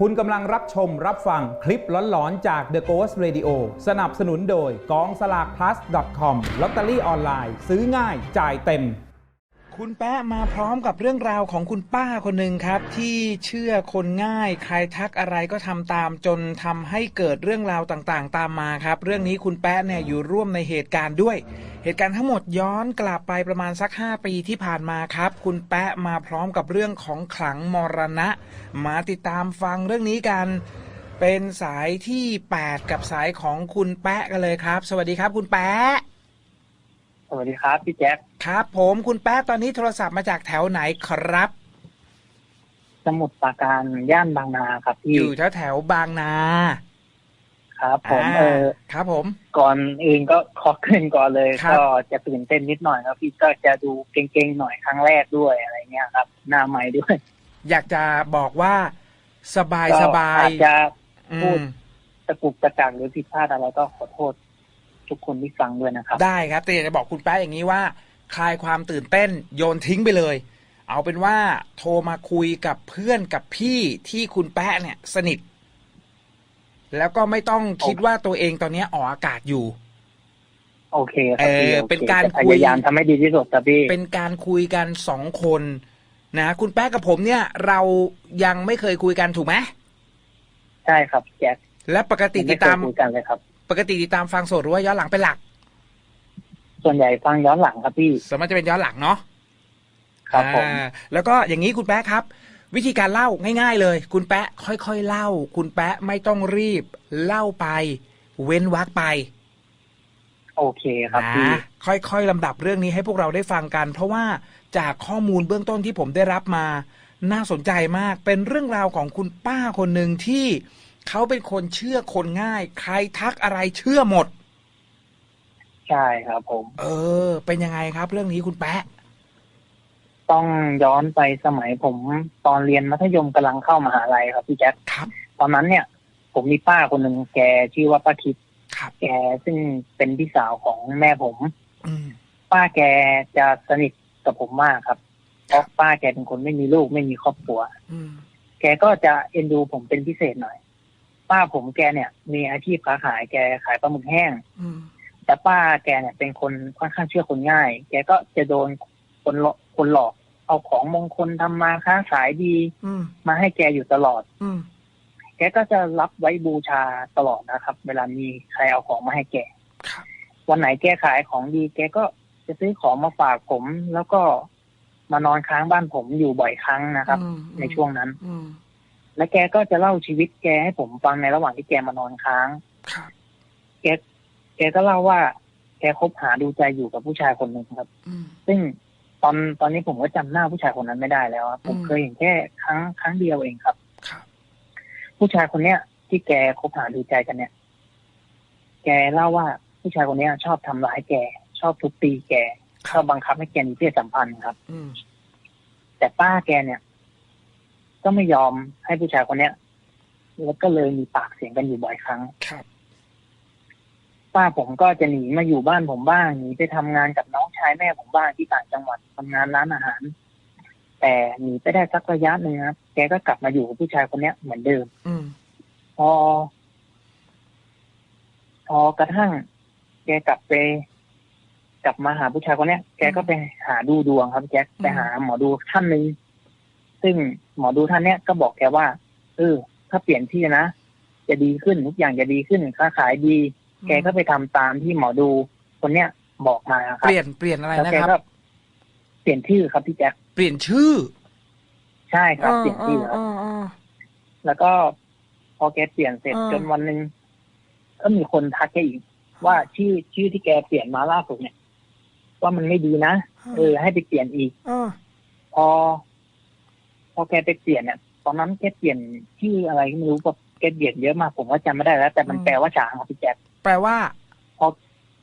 คุณกำลังรับชมรับฟังคลิปหลอนๆ จาก The Ghost Radio สนับสนุนโดยกองสลาก plus com ลอตเตอรี่ออนไลน์ ซื้อง่ายจ่ายเต็ม คุณแป๊ะมาพร้อมกับเรื่องราวของคุณป้าคนหนึ่งครับ ที่เชื่อคนง่าย ใครทักอะไรก็ทำตาม จนทำให้เกิดเรื่องราวต่างๆ ตามมาครับ เรื่องนี้คุณแป๊ะเนี่ยอยู่ร่วมในเหตุการณ์ด้วย เหตุการณ์ทั้งหมดย้อนกลับไปประมาณสัก 5 ปีที่ผ่านมาครับ คุณแป๊ะมาพร้อมกับเรื่องของขลังมรณะ มาติดตามฟังเรื่องนี้กัน เป็นสายที่ 8 กับสายของคุณแป๊ะกันเลยครับ สวัสดีครับ คุณแป๊ะ วัสดีครับ พี่แจ็คครับ ผมคุณแป๊ะตอนนี้โทรศัพท์มาจากแถวไหนครับ สมุทรปราการย่านบางนาครับพี่อยู่แถวแถวๆบางนา ครับ ผมาเออครับผม ก่อนอื่นก็ขอขึ้นก่อนเลยครับก็จะตื่นเต้นนิดหน่อยครับ พี่ก็จะดูเก่งๆหน่อยครั้งแรกด้วยอะไรเงี้ยครับ หน้าใหม่ด้วย อยากจะบอกว่าสบายก็สบายอาจจะอืพูดมตะกุกตะกักหรือผิดพลาดอะไรก็ขอโทษ ทุกคนที่ฟังด้วยนะครับ ได้ครับแต่อยากจะบอกคุณแป๊ะอย่างนี้ว่า คลายความตื่นเต้นโยนทิ้งไปเลย เอาเป็นว่าโทรมาคุยกับเพื่อนกับพี่ที่คุณแป๊ะเนี่ย สนิท แล้วก็ไม่ต้องคิดว่าตัวเองตอนนี้ออกอากาศอยู่โอเคครับพี่เออโอคเป็นการจะพคุยยายามทำให้ดีที่สุดครับพี่เป็นการคุยกันสองคนนะคุณแป๊ะกับผมเนี่ย เรายังไม่เคยคุยกันถูกไหมใช่ครับพี่แจ็คและปกติไม่ติดเคยตามคุยกันเลยครับ ปกติติดตามฟังสดหรือว่าย้อนหลังเป็นหลัก ส่วนใหญ่ฟังย้อนหลังครับพี่ส่วนมากจะเป็นย้อนหลังเนาะครับผมอ่าแล้วก็อย่างนี้คุณแป๊ะครับ วิธีการเล่าง่าย ๆ เลย คุณแป๊ะค่อยๆเล่า คุณแป๊ะไม่ต้องรีบ เล่าไป เว้นวรรคไป โอเคครับพี่นะค่อยๆลำดับเรื่องนี้ให้พวกเราได้ฟังกัน เพราะว่าจากข้อมูลเบื้องต้นที่ผมได้รับมา น่าสนใจมากเป็นเรื่องราวของคุณป้าคนหนึ่งที่ เขาเป็นคนเชื่อคนง่าย ใครทักอะไรเชื่อหมด ใช่ครับผม เออ เป็นยังไงครับ เรื่องนี้คุณแป๊ะต้องย้อนไปสมัยผมตอนเรียนมัธยมกำลังเข้ามหาลัยครับพี่แจ๊คครับ ตอนนั้นเนี่ย ผมมีป้าคนหนึ่งแกชื่อว่าป้าทิพย์ครับแกซึ่งเป็นพี่สาวของแม่ผมอืมป้าแกจะสนิทกับผมมากครับ เพราะป้าแกเป็นคนไม่มีลูกไม่มีครอบครัวอืมแกก็จะเอ็นดูผมเป็นพิเศษหน่อย ป้าผมแกเนี่ย มีอาชีพค้าขายแกขายปลาหมึกแห้งอืมแต่ป้าแกเนี่ยเป็นคนค่อนข้างเชื่อคนง่าย แกก็จะโดนคนหลอกคนหลอก เอาของมงคลทำมาค้าขายดีอืมมาให้แกอยู่ตลอด อืมแกก็จะรับไว้บูชาตลอดนะครับ เวลามีใครเอาของมาให้แกครับวันไหนแกขายของดี แกก็จะซื้อของมาฝากผม แล้วก็มานอนค้างบ้านผมอยู่บ่อยครั้งนะครับอืมในช่วงนั้นอืม และแกก็จะเล่าชีวิตแกให้ผมฟังในระหว่างที่แกมานอนค้างครับแกแกก็เล่าว่า แกคบหาดูใจอยู่กับผู้ชายคนหนึ่งครับอืมซึ่งตอนตอนนี้ผมก็จำหน้าผู้ชายคนนั้นไม่ได้แล้วครับผมอืมเคยเห็นแค่ครั้งครั้งเดียวเองครับครับ ผู้ชายคนเนี้ย ที่แกคบหาดูใจกันเนี่ย แกเล่าว่าผู้ชายคนเนี้ย ชอบทำร้ายแก ชอบทุบตีแกชอบบังคับให้แกมีเพศสัมพันธ์ครับอืมแต่ป้าแกเนี่ย ก็ไม่ยอมให้ผู้ชายคนเนี้ยแล้วก็เลยมีปากเสียงกันอยู่บ่อยครั้งครับป้าผมก็จะหนีมาอยู่บ้านผมบ้างหนีไปทำงานกับน้องชายแม่ผมบ้างที่ต่างจังหวัดทำงานร้านอาหาร แต่หนีไปได้สักระยะหนึ่งครับ แกก็กลับมาอยู่กับผู้ชายคนเนี้ยเหมือนเดิม อืมพอ พอกระทั่ง แกกลับไปกลับมาหาผู้ชายคนเนี้ย แกก็ไปหาดูดวงครับแจ็คไปหาหมอดูท่านหนึ่ง ซึ่งหมอดูท่านเนี้ยก็บอกแกว่าเออถ้าเปลี่ยนที่นะจะดีขึ้นทุกอย่างจะดีขึ้นค้าขายดี แกก็ไปทำตามที่หมอดูคนเนี้ยบอกมาคเปรับลี่ยนเปลี่ยนอะไรแล้วนะแกครับก็เปลี่ยนชื่อครับพี่แจ็คเปลี่ยนชื่อ ใช่ครับ เปลี่ยนชื่อครับอออแล้วก็พอแกเปลี่ยนเสร็จอ่าจนวันหนึ่งก็มีคนทักแกอีกว่าชื่อชื่อที่แกเปลี่ยนมาล่าสุดเนี่ย ว่ามันไม่ดีนะเออให้ไปเปลี่ยนอีกเออพอ พอแกไปเปลี่ยนเนี่ยตอนนั้นแกเปลี่ยนชื่ออะไรก็ไม่รู้แบบแกเปลี่ยนเยอะมากผมก็จำไม่ได้แล้ว แต่มันแปลว่าช้างครับพี่แจ๊คแปลว่า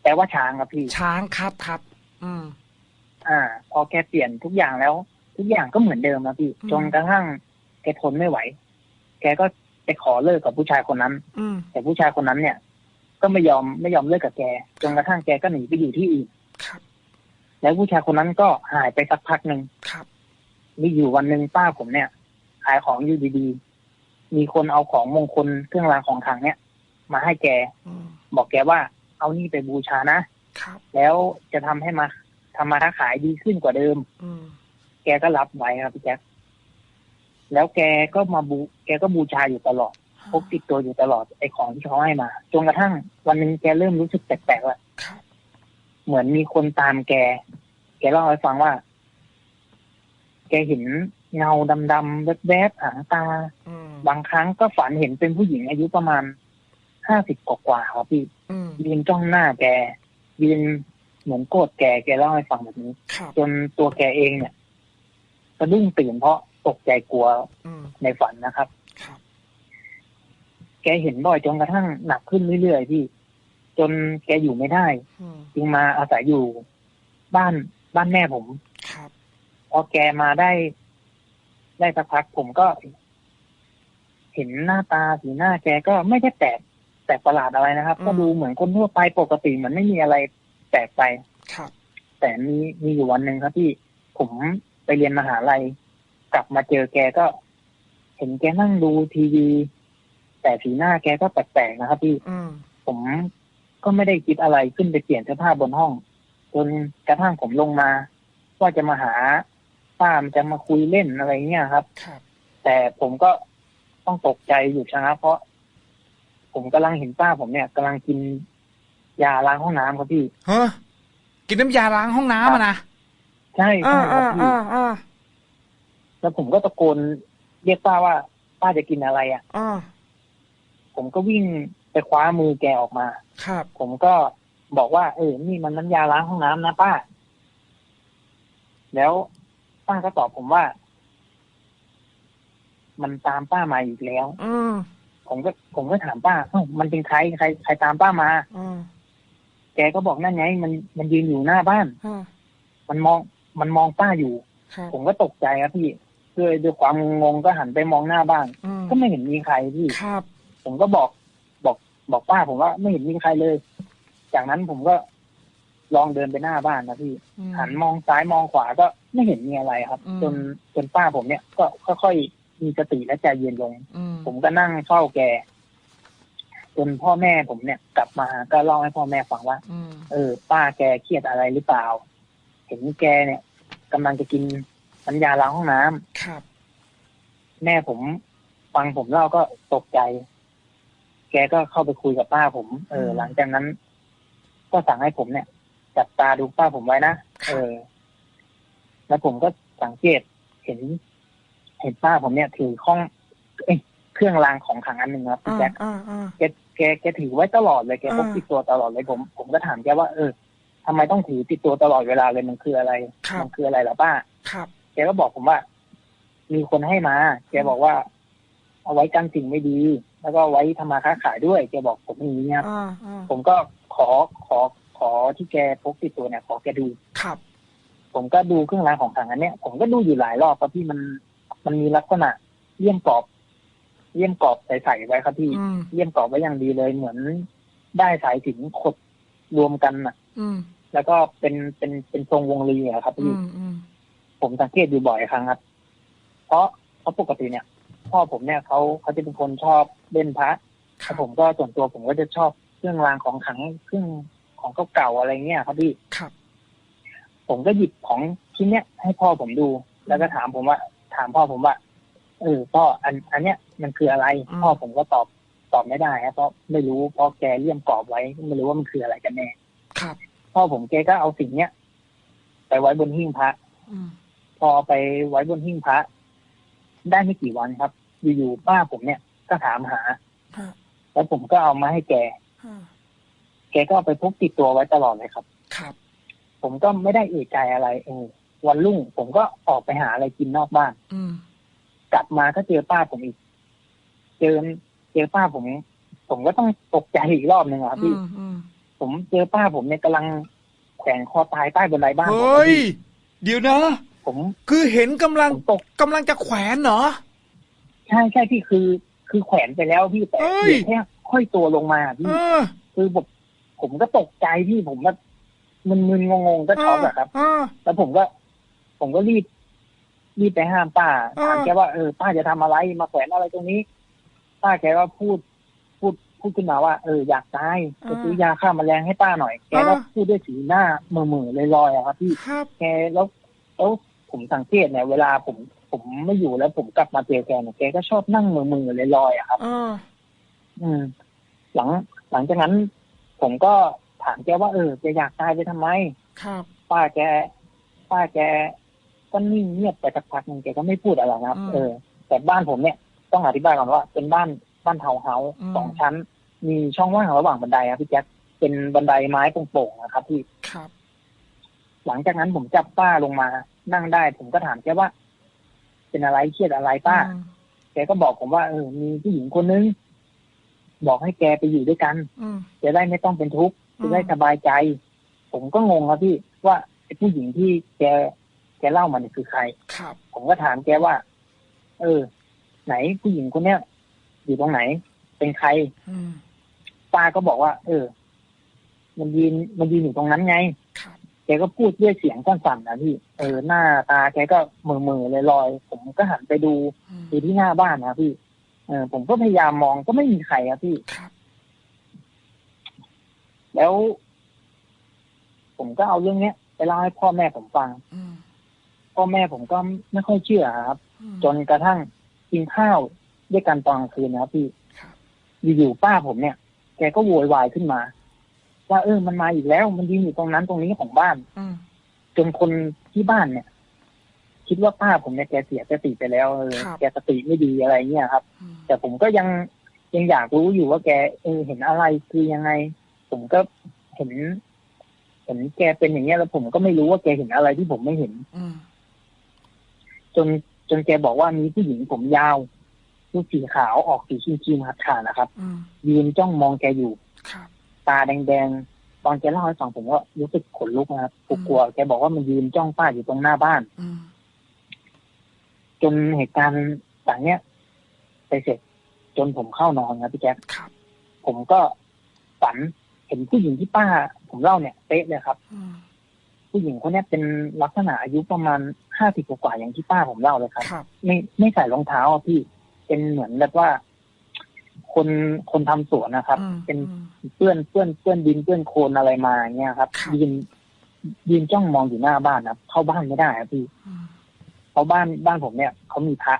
แปลว่าช้างครับพี่ ช้างครับครับ อืม อ่า พอแกเปลี่ยนทุกอย่างแล้ว ทุกอย่างก็เหมือนเดิมนะพี่อืมจนกระทั่งแกทนไม่ไหว แกก็ไปขอเลิกกับผู้ชายคนนั้นอืมแต่ผู้ชายคนนั้นเนี่ย ก็ไม่ยอมไม่ยอมเลิกกับแก จนกระทั่งแกก็หนีไปอยู่ที่อื่นครับแล้วผู้ชายคนนั้นก็หายไปสักพักหนึ่งครับ มีอยู่วันหนึ่งป้าผมเนี่ย ขายของอยู่ดีๆ มีคนเอาของมงคลเครื่องรางของขลังเนี่ย มาให้แกอืมบอกแกว่า เอานี่ไปบูชานะครับแล้วจะทำให้มาทำมาค้าขายดีขึ้นกว่าเดิมอืมแกก็รับไว้ครับพี่แจ๊คแล้วแกก็มาบู แกก็บูชาอยู่ตลอดพกติดตัวอยู่ตลอดไอ้ของที่เขาให้มาจนกระทั่ง วันหนึ่งแกเริ่มรู้สึกแปลกๆว่าครับเหมือนมีคนตามแก แกเล่าให้ฟังว่า แกเห็นเงาดำๆแวบๆหางตาอืมบางครั้งก็ฝันเห็นเป็นผู้หญิงอายุประมาณห้าสิบกว่าๆครับพี่อืมยืนจ้องหน้าแกยืนเหมือนโกรธแกแกเล่าให้ฟังแบบนี้ครับจนตัวแกเองเนี่ยสะดุ้งตื่นเพราะตกใจกลัวอืมในฝันนะครับครับ แกเห็นบ่อยจนกระทั่งหนักขึ้นเรื่อยๆพี่ จนแกอยู่ไม่ได้อืมจึงมาอาศัยอยู่บ้านบ้านแม่ผมครับ พอแกมาได้ ได้สักพักผมก็ เห็นหน้าตาสีหน้าแกก็ไม่ได้แปลกแปลกประหลาดอะไรนะครับ ก็ดูเหมือนคนทั่วไปปกติเหมือนไม่มีอะไรแปลกไปครับแต่มีมีอยู่วันหนึ่งครับที่ผมไปเรียนมหาลัย กลับมาเจอแกก็ เห็นแกนั่งดูทีวี แต่สีหน้าแกก็แปลกๆนะครับพี่อืมผมก็ไม่ได้คิดอะไรขึ้นไปเปลี่ยนเสื้อผ้าบนห้อง จนกระทั่งผมลงมา ว่าจะมาหา ป้ามจะมาคุยเล่นอะไรเงี้ยครับครับแต่ผมก็ต้องตกใจอยู่ชะงักเพราะ ผมกำลังเห็นป้าผมเนี่ยกำลังกินยาล้างห้องน้ำครับพี่เฮ้ยกินน้ำยาล้างห้องน้ำอะนะใช่อ่าใช่ครับอ่าพี่อ่าอ่าแล้วผมก็ตะโกนเรียกป้าว่า ป้าจะกินอะไรอะอ่าผมก็วิ่งไปคว้ามือแกออกมา ครับ ผมก็บอกว่า เออ นี่มันน้ำยาล้างห้องน้ำนะป้า แล้ว ป้าก็ตอบผมว่า มันตามป้ามาอีกแล้ว อืมผมก็ ผมก็ถามป้าเอ้ามันเป็นใครใครใครตามป้ามาอืมแกก็บอกนั่นไง มันมันยืนอยู่หน้าบ้านอ่ามันมอง มันมองป้าอยู่ครับผมก็ตกใจครับพี่ด้วยด้วยความงงๆก็หันไปมองหน้าบ้านอืมก็ไม่เห็นมีใครพี่ครับผมก็บอกบอกบอกป้าผมว่าไม่เห็นมีใครเลย จากนั้นผมก็ลองเดินไปหน้าบ้านนะพี่อืมหันมองซ้ายมองขวาก็ ไม่เห็นมีอะไรครับอืมจนจนป้าผมเนี่ยก็ค่อยๆมีสติและใจเย็นลงอืมผมก็นั่งเฝ้าแกจนพ่อแม่ผมเนี่ยกลับมาก็เล่าให้พ่อแม่ฟังว่าอืมเออ ป้าแกเครียดอะไรหรือเปล่า เห็นแกเนี่ยกำลังจะกินน้ำยาล้างห้องน้ำครับ แม่ผมฟังผมเล่าก็ตกใจ แกก็เข้าไปคุยกับป้าผม เอออืมหลังจากนั้น ก็สั่งให้ผมเนี่ยจับตาดูป้าผมไว้นะเออ แล้วผมก็สังเกตเห็น เห็นป้าผมเนี่ยถือข้องเอ้ยเครื่องรางของขลังอันหนึ่งครับพี่อ่าแจ๊คอ่าอ่าแกแกแกถือไว้ตลอดเลยแกพกอ่าติดตัวตลอดเลยผม ผมก็ถามแกว่าเออทำไมต้องถือติดตัวตลอดเวลาเลยมันคืออะไรครับมัคืออะไรล่ะป้าครับแกก็บอกผมว่า มีคนให้มาแกบอกว่า เอาไว้กันสิ่งไม่ดี แล้วก็ไว้ทำมาค้าขายด้วยแกบอกผมอย่างนี้ครับอ่าอ่าผมก็ขอขอขอที่แกพกติดตัวเนี่ยขอแกดูครับ ผมก็ดูเครื่องรางของขลังอันเนี้ยผมก็ดูอยู่หลายรอบครับที่มันมันมีลักษณะเลี่ยมกรอบเลี่ยมกรอบใส่ๆไว้ครับพี่อืมเลี่ยมกรอบไว้อย่างดีเลยเหมือนได้สายสิญจนขดรวมกันน่ะ อืมแล้วก็เป็นเป็นเป็นทรงวงรีอะครับอืพี่มอืมผมสังเกตอยู่บ่อยครั้งครับ เพราะเพราะปกติเนี่ย พ่อผมเนี่ยเขาเขาจะเป็นคนชอบเล่นพระคแล้รับวผมก็ส่วนตัวผมก็จะชอบเครื่องรางของขลังเครื่องของเก่าๆอะไรเงี้ยครับพี่ครับ ผมก็หยิบของชิ้นเนี้ยให้พ่อผมดู แล้วก็ถามผมว่า ถามพ่อผมว่าเออพ่ออัน อันเนี้ยมันคืออะไร พ่อผมก็ตอบตอบไม่ได้ครับเพราะไม่รู้เพราะแกเลี่ยมกรอบไว้ ไม่รู้ว่ามันคืออะไรกันแน่ครับ พ่อผมแกก็เอาสิ่งเนี้ยไปไว้บนหิ้งพระอืมพอไปไว้บนหิ้งพระ ได้ไม่กี่วันครับ อยู่ๆป้าผมเนี่ยก็ถามหาอ่าแล้วผมก็เอามาให้แกอ่าแกก็เอาไปพกติดตัวไว้ตลอดเลยครับ ครับ ผมก็ไม่ได้เอะใจอะไรเออวันรุ่ง ผมก็ออกไปหาอะไรกินนอกบ้านอืมกลับมาก็เจอป้าผมอีก เจอเจอป้าผม ผมก็ต้องตกใจอีกรอบหนึ่งอะครับอืพี่มอืมผมเจอป้าผมเนี่ยกำลังแขวนคอตายใต้บันไดบ้านผมเฮ้ยพี่เดี๋ยวนะ ผมคือเห็นกำลังผมตกกำลังจะแขวนเหรอใช่ใช่พี่คือ คือแขวนไปแล้วพี่แต่เอ้ยเหลือแค่ค่อยตัวลงมาพี่เออคือผมผมก็ตกใจพี่ผมก็ มึนๆงงๆก็ช็อกอะครับเออแล้วผมก็ ผมก็รีบรีบไปห้ามป้าอ่าถามแกว่าเออป้าจะทำอะไรมาแขวนอะไรตรงนี้ ป้าแกก็พูด พูดพูดขึ้นมาว่าเอออยากตายจะซื้อยาฆ่าแมลงให้ป้าหน่อย แกก็อ่าพูดด้วยสีหน้าเมื่อมือๆลอยๆอะครับพี่ครับแกแล้วแล้วผมสังเกตเนี่ยเวลาผมผมไม่อยู่แล้วผมกลับมาเจอแกเนี่ยแกก็ชอบนั่งมือมือๆลอยๆอะครับเอออืม หลังหลังจากนั้น ผมก็ ถามแกว่าเออแกอยากตายไปทำไม ครับ ป้าแก ป้าแกก็นิ่งเงียบไปสักพักหนึงแกก็ไม่พูดอะไรนะครับอืมเออ แต่บ้านผมเนี่ยต้องอธิบายก่อนว่า เป็นบ้านบ้านเทาวน์เฮาส์อืมสองชั้น มีช่องว่างระหว่างบันไดครับพี่แจ๊คเป็นบันไดไม้โป่งๆนะครับพี่ครับ หลังจากนั้นผมจับป้าลงมา นั่งได้ ผมก็ถามแกว่า เป็นอะไรเครียดอะไรป้าอืมแกก็บอกผมว่าเออมีผู้หญิงคนนึงบอกให้แกไปอยู่ด้วยกันอืมจะได้ไม่ต้องเป็นทุกข์อืม จะได้สบายใจ ผมก็งงครับพี่ว่าไอ้ผู้หญิงที่แกแกเล่ามาเนี่ยคือใครครับผมก็ถามแกว่า เออ ไหนผู้หญิงคนเนี้ยอยู่ตรงไหน เป็นใครอืมป้าก็บอกว่า เออ มันยืนมันยืนอยู่ตรงนั้นไงครับแกก็พูดด้วยเสียงสั่นๆนะพี่เออหน้าตาแกก็เมือมือๆลอยๆผมก็หันไปดูอืมดูที่หน้าบ้านนะพี่เออผมก็พยายามมองก็ไม่มีใครครับพี่ครับ แล้ว ผมก็เอาเรื่องเนี้ยไปเล่าให้พ่อแม่ผมฟังอืมพ่อแม่ผมก็ไม่ค่อยเชื่อครับอืมจนกระทั่งกินข้าวด้วยกันตอนกลางคืนนะครับพี่ครับอยู่ๆป้าผมเนี่ย แกก็โวยวายขึ้นมา ว่าเออมันมาอีกแล้ว มันยืนอยู่ตรงนั้นตรงนี้ของบ้านอืมจนคนที่บ้านเนี่ย คิดว่าป้าผมเนี่ยแกเสียสติไปแล้วเออครับแกสติไม่ดีอะไรเงี้ยครับอืมแต่ผมก็ยังยังอยากรู้อยู่ว่าแกเออเห็นอะไรคือยังไง ผมก็เห็นเห็นแกเป็นอย่างเงี้ยแล้วผมก็ไม่รู้ว่าแกเห็นอะไรที่ผมไม่เห็นอืมจนจนแกบอกว่ามีผู้หญิงผมยาวลูกสีขาวออกสีครีมๆขาดขาดนะครับอืมยืนจ้องมองแกอยู่ครับตาแดงๆตอนแกเล่าให้ฟังผมก็รู้สึกขนลุกนะครับกลัวๆแกบอกว่ามันยืนจ้องป้าอยู่ตรงหน้าบ้านอืมจนเหตุการณ์ต่างเนี้ยไปเสร็จ จนผมเข้านอนครับพี่แจ๊คครับผมก็ฝัน เห็นผู้หญิงที่ป้าผมเล่าเนี่ยเป๊ะเลยครับอืมผู้หญิงคนเนี้ยเป็นลักษณะอายุประมาณห้าสิบกว่าๆอย่างที่ป้าผมเล่าเลยครับครับไม่ไม่ใส่รองเท้าอะพี่เป็นเหมือนแบบว่า คนคนทำสวนนะครับอืมเป็นอืมเปื้อนเปื้อนเปื้อนดินเปื้อนโคลนอะไรมาอย่างเงี้ยครับครับยืนยืนจ้องมองอยู่หน้าบ้านครับเข้าบ้านไม่ได้ครับพี่อืมเพราะบ้านบ้านผมเนี่ยเขามีพระ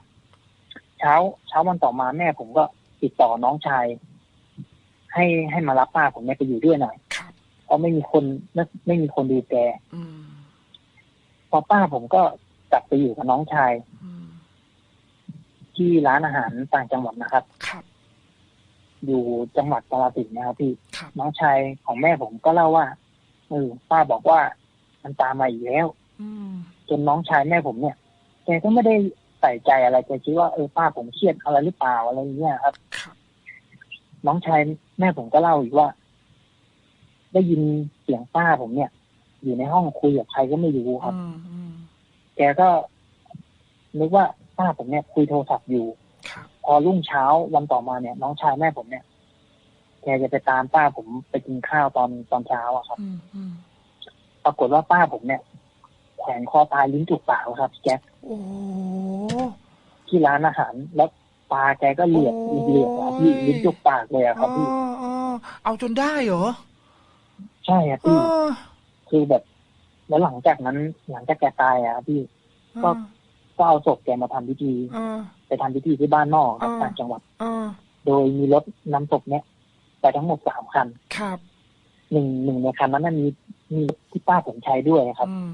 เช้าเช้าวันต่อมาแม่ผมก็ติดต่อน้องชาย ให้ให้มารับป้าผมเนี่ยไปอยู่ด้วยหน่อยครับเพราะไม่มีคนไม่ไม่มีคนดูแกอืมพอป้าผมก็กลับไปอยู่กับน้องชายอืมที่ร้านอาหารต่างจังหวัดนะครับครับ อยู่จังหวัดกาฬสินธุ์นะครับพี่ครับน้องชายของแม่ผมก็เล่าว่าเออป้าบอกว่ามันตามมาอีกแล้วอืมจนน้องชายแม่ผมเนี่ยแกก็ไม่ได้ใส่ใจอะไรแกคิดว่าเออป้าผมเครียดอะไรหรือเปล่าอะไรอย่างเงี้ยครับครับ น้องชายแม่ผมก็เล่าอีกว่า ได้ยินเสียงป้าผมเนี่ย อยู่ในห้องคุยกับใครก็ไม่รู้ครับอืมอืมแกก็นึกว่าป้าผมเนี่ยคุยโทรศัพท์อยู่ครับพอรุ่งเช้าวันต่อมาเนี่ย น้องชายแม่ผมเนี่ยแกจะไปตามป้าผมไปกินข้าวตอนตอนเช้าอะครับอืมอืมปรากฏว่าป้าผมเนี่ยแขวนคอตายลิ้นจุกปากแล้วครับแจ๊คโอ้โหที่ร้านอาหารแล้ว ตาแกก็เหลือกโอ้ย เหลือกอะพี่ลิ้นจุกปากเลยอะครับพี่อ๋ออ๋อเอาจนได้เหรอใช่ครับเอพี่อคือแบบ แล้วหลังจากนั้น หลังจากแกตายอะครับพี่ ก็ ก็เอาศพแกมาทำพิธีเออ ไปทำพิธีที่บ้านนอกครับอ่าต่างจังหวัด เออโดยมีรถนำศพเนี่ยไปทั้งหมดสามคันครับหนึ่งหนึ่งในคันนั้นนะมีมีที่ป้าผมใช้ด้วยครับ อืม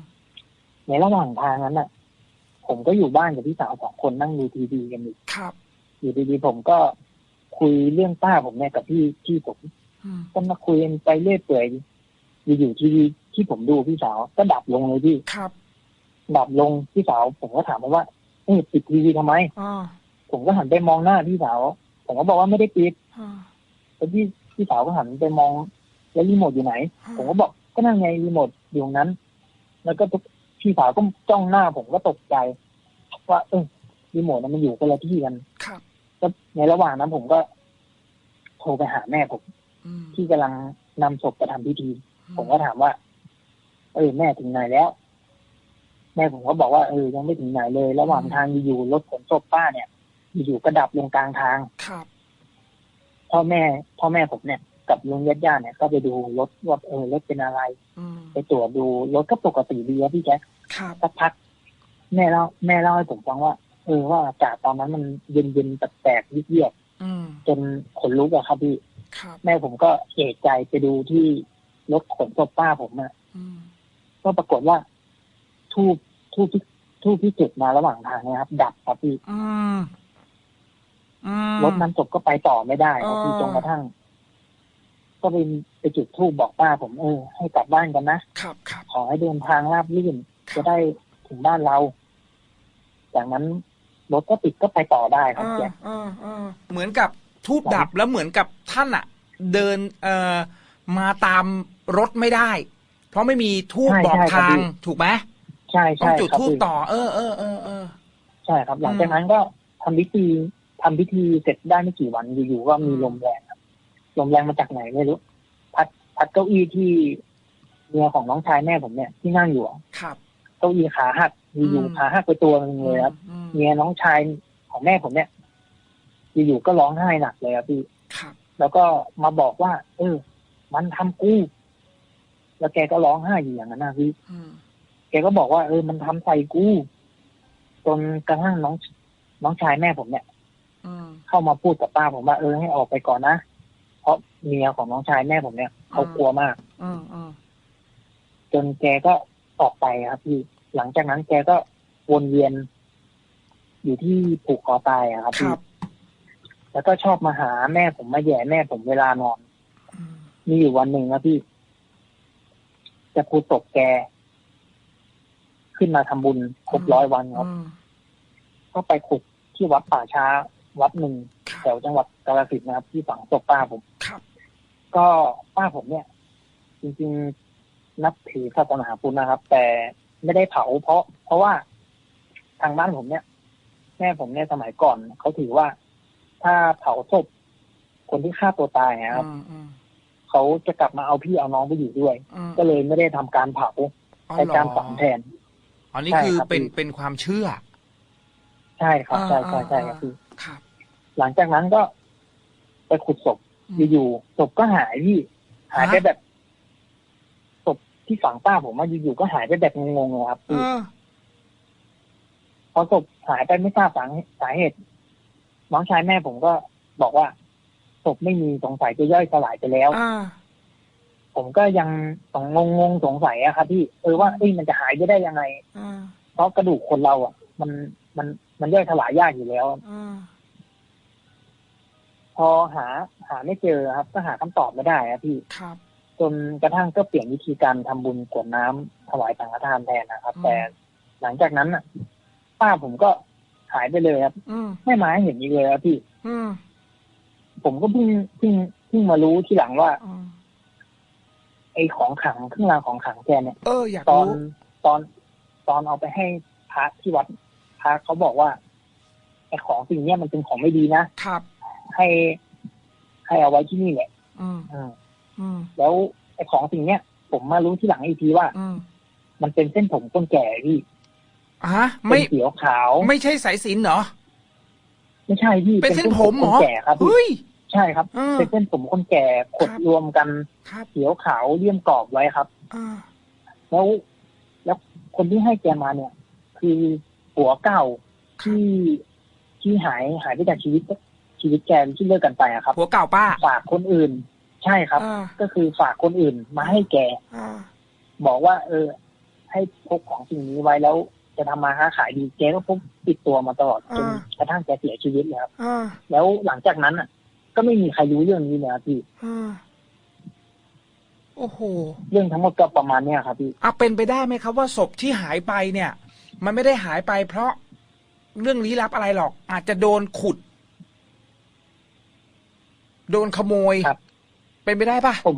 ในระหว่างทางนั้นน่ะ ผมก็อยู่บ้านกับพี่สาวสองคนนั่งดูทีวีกันอยู่ครับ อยู่ดีๆผมก็คุยเรื่องป้าผมเนี่ยกับพี่พี่ผมอืมก็มาคุยกันไปเรื่อยเปื่อยอยู่ๆทีวีที่ผมดูพี่สาว ก็ดับลงเลยพี่ครับ ดับลงพี่สาว ผมก็ถามว่าเอ๊ะปิดทีวีทำไมอ่าผมก็หันไปมองหน้าพี่สาว ผมก็บอกว่าไม่ได้ปิดอ่าแล้วพี่พี่สาวก็หันไปมอง แล้วรีโมทอยู่ไหน ผมก็บอกก็นั่งไงรีโมทอยู่ตรงนั้น แล้วก็ทุกพี่สาวก็จ้องหน้าผมก็ตกใจ ว่า เออรีโมทนั้นมันอยู่คนละที่กันครับ ก็ในระหว่างนั้นผมก็โทรไปหาแม่ผม อืมที่กำลังนำศพไปทำพิธี ผมก็ถามว่า เออแม่ถึงไหนแล้ว แม่ผมก็บอกว่าเออยังไม่ถึงไหนเลย ระหว่างทางอยู่ๆรถขนศพป้าเนี่ยอยู่ๆก็ดับลงกลางทาง ครับ พ่อแม่ พ่อแม่ผมเนี่ย กับลุงญาติญาติเนี่ยก็ไปดูรถว่าเออรถเป็นอะไร อืมไปตรวจดูรถก็ปกติดีอะพี่แจ๊คครับ สักพักแม่เล่าแม่เล่าให้ผมฟังว่า เออว่าอากาศตอนนั้นมันเย็นเย็นๆแปลกๆเยือกอืมๆจนขนลุกอะครับพี่ครับแม่ผมก็เอะใจไปดูที่รถขนศพป้าผมอะอืมก็ปรากฏว่าทูบทูบที่ทูบที่จุดมาระหว่างทางเนี่ยครับ ดับครับพี่อืมอืมรถน้ำศพก็ไปต่อไม่ได้ครับพี่อ๋อจนกระทั่ง ก็ไปไปจุดทูบบอกป้าผมเออให้กลับบ้านกันนะครับครับขอให้เดินทางราบรื่นครัจะบได้ถึงบ้านเราจากนั้น รถก็ติดก็ไปต่อได้ครับอ่าแจ๊คอ่าอ่าเหมือนกับทูบดับแล้วเหมือนกับท่านอะเดินเอ่อมาตามรถไม่ได้ เพราะไม่มีทูบบอกทางถูกไหมใช่ต้องใช่จุดครับทูบพี่ต่อ เออเออเออเออใช่ครับ หลังจากนั้นก็ทำพิธีทำพิธีเสร็จได้ไม่กี่วันอยู่ๆก็มีลมแรงครับลมแรงมาจากไหนไม่รู้ พัดพัดเก้าอี้ที่เมียของน้องชายแม่ผมเนี่ยที่นั่งอยู่อะครับเก้าอี้ขาหักอยู่อืมๆขาหักไปตัวนึงเลยครับอืมเมียน้องชายของแม่ผมเนี่ยอยู่ๆก็ร้องไห้หนักเลยครับพี่ครับแล้วก็มาบอกว่า เออ มันทำกูแล้วแกก็ร้องไห้อยู่อย่างนั้นนะพี่อืมแกก็บอกว่า เออ มันทำใส่กูจนกระทั่งน้องน้องชายแม่ผมเนี่ยอืมเข้ามาพูดกับป้าผมว่าเออให้ออกไปก่อนนะเพราะเมียของน้องชายแม่ผมเนี่ยเขากลัวมากอืมอืมจนแกก็ออกไปครับพี่ หลังจากนั้นแกก็วนเวียน อยู่ที่ผูกคอตายอะครับคพี่รับแล้วก็ชอบมาหาแม่ผมมาแย่แม่ผมเวลานอนอืมมีอยู่วันหนึ่งนะพี่ จะพูดตกแก ขึ้นมาทำบุญครบร้อยวันครับอืมก็ไปขุดที่วัดป่าช้า วัดหนึ่งคแถรับวจังหวัดกาฬสินธุ์นะครับ ที่ฝังศพป้าผมครับก็ป้าผมเนี่ย จริงๆนับถือศาสนาพุทธนะครับ แต่ ไม่ได้เผา เพราะ เพราะว่าทางบ้านผมเนี่ย แม่ผมเนี่ยสมัยก่อนเขาถือว่าถ้าเผาศพคนที่ฆ่าตัวตายนะครับอืมอืมเขาจะกลับมาเอาพี่เอาน้องไปอยู่ด้วยอืมก็เลยไม่ได้ทำการเผาอ๋อใช้เหรอการฝังแทนอ๋อนี่ใช่คือครับเป็นพี่เป็นความเชื่อ ใช่ครับใช่ใช่ใช่อ่าครับพี่ครับหลังจากนั้นก็ไปขุดศพอยู่ๆศพก็หายพี่หายไปแบบศพ ที่ฝังป้าผมมาอยู่ๆก็หายไปแบบงงๆเลยครับเอพี่อพอศพหายไปไม่ทราบสาเหตุสาเหตุ น้องชายแม่ผมก็บอกว่าศพไม่มีสงสัยจะย่อยสลายไปแล้วอ่าผมก็ยังต้องงงๆสงสัยอะครับพี่เออว่าเอ้ยมันจะหายไปได้ยังไงอ่าเพราะกระดูกคนเราอะ มันมันมันย่อยสลายยากอยู่แล้วอ่าพอหา หาไม่เจอครับ ก็หาคำตอบไม่ได้ครับพี่ครับ จนกระทั่งก็เปลี่ยนวิธีการทำบุญกรวดน้ำถวายสังฆทานแทนนะครับอืมแต่หลังจากนั้นน่ะป้าผมก็หายไปเลยครับอืมไม่มาให้เห็นอีกเลยครับพี่อืมผมก็เพิ่งเพิ่งเพิ่งมารู้ทีหลังว่าอืมไอ้ของขลังเครื่องรางของขลังแกเนี่ยเอออยากตอนรู้ตอนตอนเอาไปให้พระที่วัดพระเขาบอกว่าไอ้ของสิ่งเนี้ยมันเป็นของไม่ดีนะครับ ให้ให้เอาไว้ที่นี่แหละอืมอืมอืม แล้วไอ้ของสิ่งเนี้ยผมมารู้ที่หลังอีกทีว่าอืมมันเป็นเส้นผมคนแก่พี่อะเป็ไม่นเขียวขาว ไม่ใช่สายสิญจนเหรอ ไม่ใช่พี่ เป็นเส้นผมเหรอคนแก่ครับพี่เฮ้ยใช่ครับเออเป็นเส้นผมคนแก่ขดครับรวมกันครับเขียวขาวเลี่ยมกรอบไว้ครับอ่าแล้วแล้วคนที่ให้แกมาเนี่ย คือหัวเก่าที่ที่หายหายไปจากชีวิตชีวิตแกที่เลิกกันไปอะครับหัวเก่าป้าฝากคนอื่น ใช่ครับอ่าก็คือฝากคนอื่นมาให้แกอ่าบอกว่า เออ ให้พกของสิ่งนี้ไว้แล้วจะทำมาค้าขายดีแกก็พกติดตัวมาตลอดจนกระทั่งแกเสียชีวิตเลยครับอ่าแล้วหลังจากนั้นอะ ก็ไม่มีใครรู้เรื่องนี้เลยครับพี่อ่าโอ้โหเรื่องทั้งหมดก็ประมาณเนี้ยครับพี่อะเป็นไปได้ไหมครับว่าศพที่หายไปเนี่ย มันไม่ได้หายไป เพราะเรื่องลี้ลับอะไรหรอก อาจจะโดนขุด โดนขโมยครับ เป็นไปได้ปะผม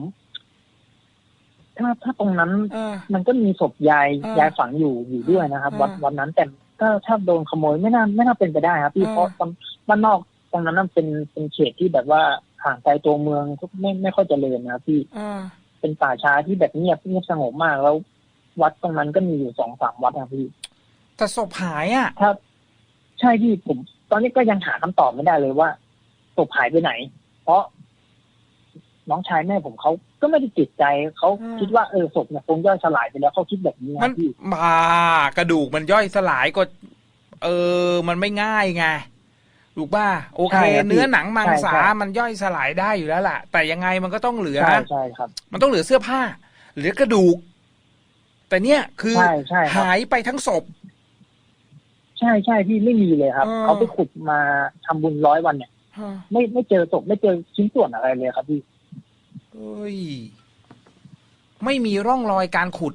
ถ้าถ้าตรงนั้นเออ มันก็มีศพยายเออยายฝังอยู่อยู่ด้วยนะครับเออวันวันนั้นแต่ก็ถ้าโดนขโมยไม่น่าไม่น่าเป็นไปได้ครับพี่เออ เพราะตอนบ้านนอกตรงนั้นน่ะเป็นเป็นเขตที่แบบว่าห่างไกลตัวเมืองไม่ไม่ค่อยเจริญนะครับพี่อ่าเป็นป่าช้าที่แบบเงียบเงียบสงบมากแล้ว วัดตรงนั้นก็มีอยู่สองสามวัดนะครับพี่ แต่ศพหายอะ ถ้าใช่พี่ผม ตอนนี้ก็ยังหาคำตอบไม่ได้เลยว่าศพหายไปไหน เพราะ น้องชายแม่ผมเขาก็ไม่ได้ติดใจเขาอืมคิดว่าเออศพเนี่ยคงย่อยสลายไปแล้วเขาคิดแบบนี้มันนะพี่มากระดูกมันย่อยสลายก็ เออ มันไม่ง่ายไงถูกป่ะโอเคใช่ครับพี่เนื้อหนังมังสาใช่ใช่มันย่อยสลายได้อยู่แล้วล่ะ แต่ยังไงมันก็ต้องเหลือใช่ใช่ครับ มันต้องเหลือเสื้อผ้า เหลือกระดูก แต่เนี่ยคือใช่ใช่ครับหายไปทั้งศพใช่ใช่พี่ไม่มีเลยครับเออเขาไปขุดมาทำบุญร้อยวันเนี่ยไม่ไม่เจอศพไม่เจอชิ้นส่วนอะไรเลยครับพี่ เอ้ย ไม่มีร่องรอยการขุด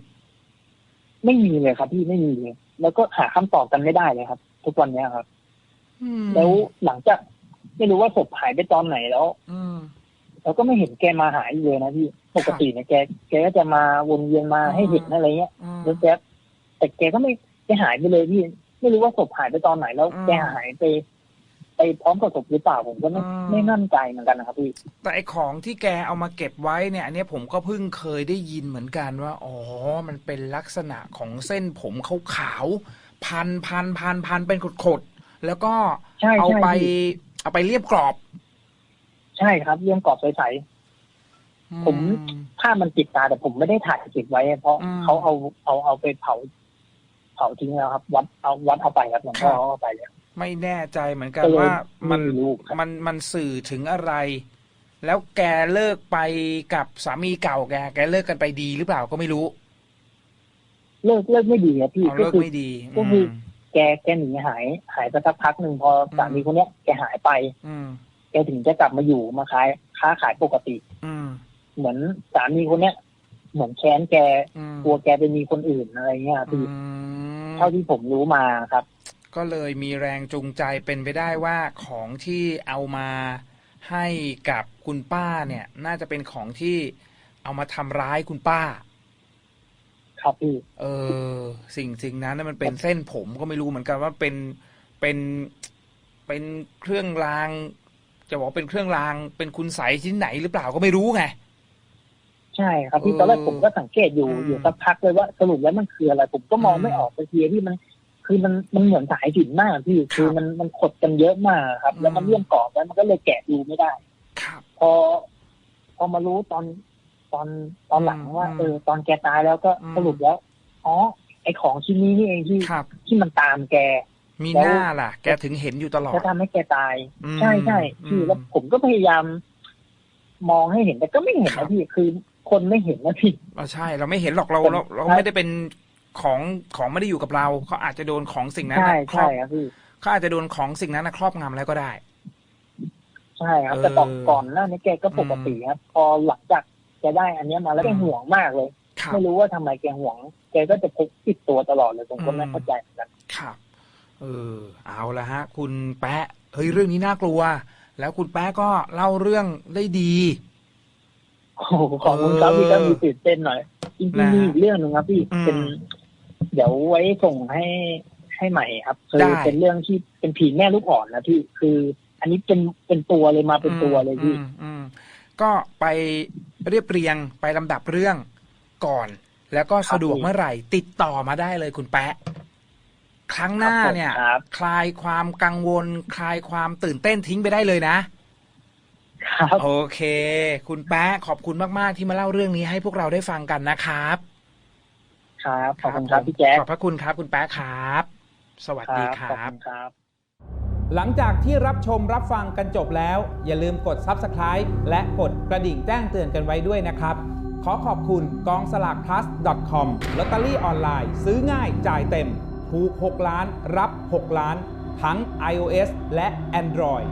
ไม่มีเลยครับพี่ไม่มีเลย แล้วก็หาคำตอบกันไม่ได้เลยครับ ทุกวันเนี้ยครับอืมแล้วหลังจากไม่รู้ว่าศพหายไปตอนไหนแล้ว อืมเราก็ไม่เห็นแกมาหาอีกเลยนะพี่ปกติเนี่ยแกแกก็จะมาวนเวียนมาอืมให้เห็นอะไรเงี้ยอืมแล้วแกแต่แกก็ไม่แกหายไปเลยพี่ไม่รู้ว่าศพหายไปตอนไหนแล้วอืมแกหายไป ไปพร้อมกับศพหรือเปล่าผมก็ไม่อืมไม่มั่นใจเหมือนกันนะครับพี่แต่ไอของที่แกเอามาเก็บไว้เนี่ยอันเนี้ยผมก็เพิ่งเคยได้ยินเหมือนกันว่าอ๋อมันเป็นลักษณะของเส้นผมขาวๆพันพันพันพันเป็นขดๆแล้วก็ใช่เอาใช่ไปพี่เอาไปเรียบกรอบ ใช่ครับเรื่องกรอบใสผมอืๆภาพมันติดตาแต่ผมไม่ได้ถ่ายเก็บไว้ เพราะอืมเขาเอาเอาเอาไปเผาเผาทิ้งแล้วครับ วัดเอาวัดเอาไปครับหลวงพ่อครับเอาเอาไปแล้ว ไม่แน่ใจเหมือนกันก็เลยว่ามันไม่รู้ครับมันมันสื่อถึงอะไร แล้วแกเลิกไปกับสามีเก่าแก แกเลิกกันไปดีหรือเปล่าก็ไม่รู้ เลิกเลิกไม่ดีครับพี่เอาก็เลิกคือไม่ดีก็คือมแกแกหนีหาย หายไปสักพักหนึ่งพอสามีคนเนี้ยแกหายไป อืมแกถึงจะกลับมาอยู่มาขายค้าขายปกติ อืมเหมือนสามีคนเนี้ยเหมือนแค้นแกอืมกลัวแกไปมีคนอื่นอะไรเงี้ยพี่อืมเท่าที่ผมรู้มาครับ ก็เลยมีแรงจูงใจเป็นไปได้ว่าของที่เอามาให้กับคุณป้าเนี่ย น่าจะเป็นของที่เอามาทำร้ายคุณป้า ครับพี่ เออ สิ่งสิ่งนั้นน่ะมันเป็นเส้นผมก็ไม่รู้เหมือนกันว่าเป็นเป็นเป็นเครื่องราง จะบอกว่าเป็นเครื่องราง เป็นคุณใสยชิ้นไหนหรือเปล่าก็ไม่รู้ไงใช่ครับพี่เออตอนแรกผมก็สังเกตอยู่อืมอยู่สักพักเลยว่าสรุปแล้วมันคืออะไร ผมก็มองอืมไม่ออกสักทีที่มัน คือมันมันเหมือนสายสิญจนมากพี่คือมันมันขดกันเยอะมากครับ แล้วมันอืมเลี่ยมกรอบแล้วมันก็เลยแกะดูไม่ได้ครับพอ พอมารู้ตอนตอนตอนหลังว่าอืมเออตอนแกตายแล้วก็อืมสรุปแล้วอ๋อไอของชิ้นนี้นี่เองที่ครับที่มันตามแก มีแล้วหน้าล่ะ แกถึงเห็นอยู่ตลอดแล้วทำให้แกตายอืมใช่ใช่พี่อืมแล้วผมก็พยายาม มองให้เห็นแต่ก็ไม่เห็นครันะบพี่คือคนไม่เห็นนะพี่เราใช่ เราไม่เห็นหรอกเราผมเราเราใช่ไม่ได้เป็น ของของไม่ได้อยู่กับเราเขาอาจจะโดนของสิ่งนั้นใช่น่ะครอใช่บครับพี่เขาอาจจะโดนของสิ่งนั้นนะครอบงำแล้วก็ได้ ใช่ครับแต่ก่อนเออก่อนหน้านี้แกก็ปกติครับ พอหลังจากแกได้อันเนี้ยมาแล้วแกอืม ห่วงมากเลย ครับ ไม่รู้ว่าทำไมแกห่วง แกก็จะพกติดตัวตลอดเลยผมก็ไม่อืมเข้าใจเหมือนกัน ครับ เออ เอาละฮะ คุณแปะเฮ้ย เรื่องนี้น่ากลัว แล้วคุณแปะก็เล่าเรื่องได้ดี โอ้โหขอบคุณครับเออพี่ก็มีตื่นเต้นหน่อยจริงนะๆมีอีกเรื่องหนึ่งครับพี่อืม เป็น เดี๋ยวไว้ส่งให้ให้ใหม่ครับคือได้เป็นเรื่องที่เป็นผีแม่ลูกอ่อนนะพี่คือ อันนี้เป็นเป็นตัวเลยมาเป็นตัวเลยพี่อืมอืมก็ไปเรียบเรียงไปลำดับเรื่องก่อน แล้วก็สะดวกครับเมื่อไหร่ ติดต่อมาได้เลยคุณแปะ ครั้งหน้าเนี่ยครับคลายความกังวล คลายความตื่นเต้นทิ้งไปได้เลยนะครับโอเค คุณแปะขอบคุณมาก ๆ ที่มาเล่าเรื่องนี้ให้พวกเราได้ฟังกันนะครับ ครับขอบคุณครับพี่แจ๊คขอบพระคุณครับคุณแป๊ะครับ สวัสดีคขอบรับคุณครับ หลังจากที่รับชมรับฟังกันจบแล้ว อย่าลืมกด Subscribe และกดกระดิ่งแจ้งเตือนกันไว้ด้วยนะครับ ขอขอบคุณกองสลาก plus com ลอตเตอรี่ออนไลน์ ซื้อง่ายจ่ายเต็ม ถูก 6 ล้าน รับ 6 ล้าน ทั้ง iOS และ Android